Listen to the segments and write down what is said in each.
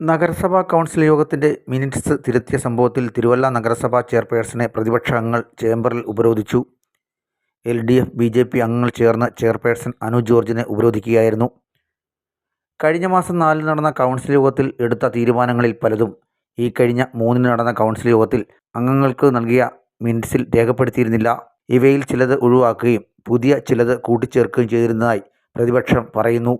നഗരസഭാ കൗൺസിൽ യോഗത്തിന്റെ മിനിറ്റ്സ് തിരുത്തിയ സംഭവത്തിൽ തിരുവല്ല നഗരസഭാ ചെയർപേഴ്സണെ പ്രതിപക്ഷ അംഗങ്ങൾ ചേംബറിൽ ഉപരോധിച്ചു. L D F B J P അംഗങ്ങൾ ചേർന്ന് ചെയർപേഴ്സൺ അനു ജോർജിനെ ഉപരോധിക്കുകയായിരുന്നു. കഴിഞ്ഞ മാസം നാലിന് നടന്ന കൗൺസിൽ യോഗത്തിൽ എടുത്ത തീരുമാനങ്ങളിൽ പലതും ഈ കഴിഞ്ഞ മൂന്നിന് നടന്ന കൗൺസിൽ യോഗത്തിൽ അംഗങ്ങൾക്ക് നൽകിയ മിനിറ്റ്സിൽ രേഖപ്പെടുത്തിയിരുന്നില്ല. ഇവയിൽ ചിലത് ഒഴിവാക്കുകയും പുതിയ ചിലത് കൂട്ടിച്ചേർക്കുകയും ചെയ്തിരുന്നതായി പ്രതിപക്ഷം പറയുന്നു.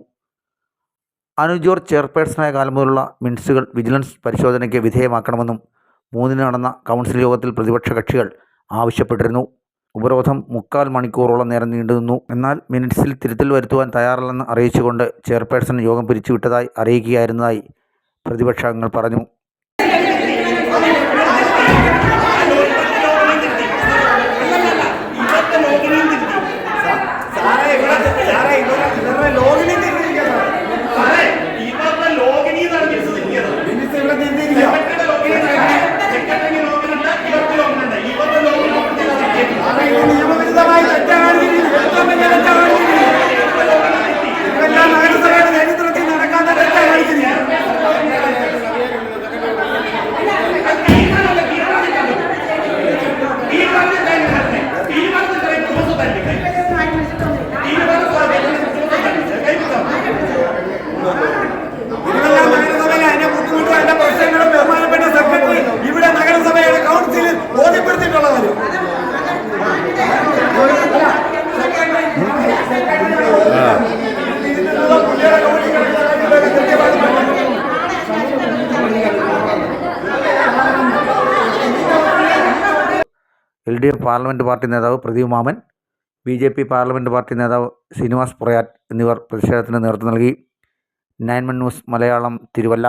അനു ജോർജ് ചെയർപേഴ്സണായ കാലം മുതലുള്ള മിനിറ്റ്സുകൾ വിജിലൻസ് പരിശോധനയ്ക്ക് വിധേയമാക്കണമെന്നും മൂന്നിന് നടന്ന കൗൺസിൽ യോഗത്തിൽ പ്രതിപക്ഷ കക്ഷികൾ ആവശ്യപ്പെട്ടിരുന്നു. ഉപരോധം മുക്കാൽ മണിക്കൂറോളം നേരം നീണ്ടുനിന്നു എന്നാൽ മിനിറ്റ്സിൽ തിരുത്തൽ വരുത്തുവാൻ തയ്യാറല്ലെന്ന് അറിയിച്ചുകൊണ്ട് ചെയർപേഴ്സൺ യോഗം പിരിച്ചുവിട്ടതായി അറിയിക്കുകയായിരുന്നതായി പ്രതിപക്ഷ അംഗങ്ങൾ പറഞ്ഞു. L D F parliament party നേതാവ് Pradeep Mammen B J P parliament party നേതാവ് ശ്രീനിവാസ് പുറയാറ്റ് എന്നിവർ പ്രതിഷേധത്തിന് നേതൃത്വം നൽകി. Nine news Malayalam Thiruvalla.